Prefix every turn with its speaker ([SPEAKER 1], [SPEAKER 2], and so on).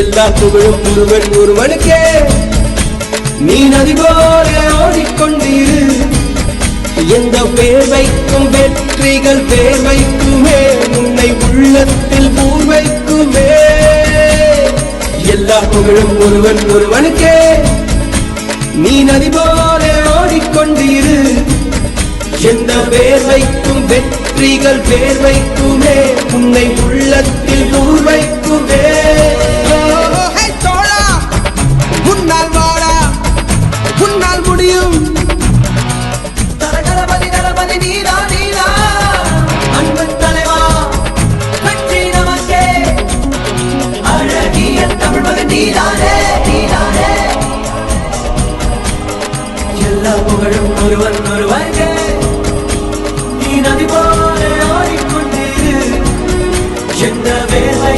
[SPEAKER 1] எல்லா புகழும் ஒருவன் ஒருவனுக்கே. நீ நதி போல ஓடிக்கொண்டிரு எந்த வேர்வைக்கும் வெற்றிகள் வேர்வைக்குமே உன்னை உள்ளத்தில் பூர்வைக்குமே எல்லா புகழும் ஒருவன் ஒருவனுக்கே. நீ நதி போல ஓடிக்கொண்டிரு எந்த வேர்வைக்கும் வெற்றிகள் வேர்வைக்குமே உன்னை
[SPEAKER 2] அல்ல புகழும் ஒருவன்
[SPEAKER 3] ஒருவர்கே நீ நதி போல ஓடிக்கொண்டிரு எந்த வேலை